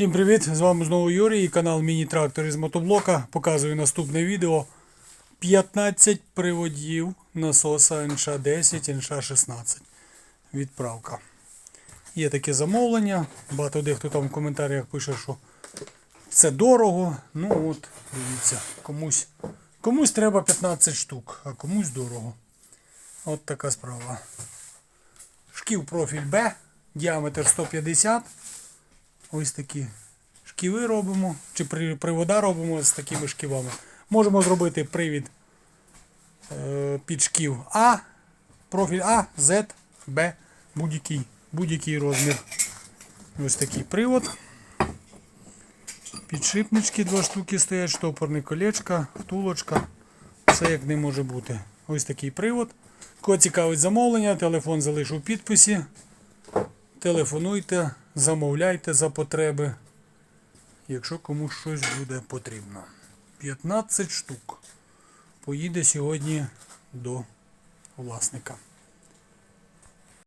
Всім привіт! З вами знову Юрій і канал Міні-Трактор із мотоблока. Показую наступне відео. 15 приводів насоса НШ-10, НШ-16. Відправка. Є таке замовлення. Багато дехто там в коментарях пише, що це дорого. Ну от, дивіться, комусь, комусь треба 15 штук, а комусь дорого. От така справа. Шків профіль Б, діаметр 150. Ось такі шківи робимо, чи привода робимо з такими шківами. Можемо зробити привід е, під шків А, профіль А, Z, Б, будь-який, будь-який розмір. Ось такий привод. Підшипнички два штуки стоять, штопорне колечко, втулочка. Все як не може бути. Ось такий привод. Кого цікавить замовлення, телефон залишу у підписі. Телефонуйте, замовляйте за потреби, якщо комусь щось буде потрібно. 15 штук. Поїде сьогодні до власника.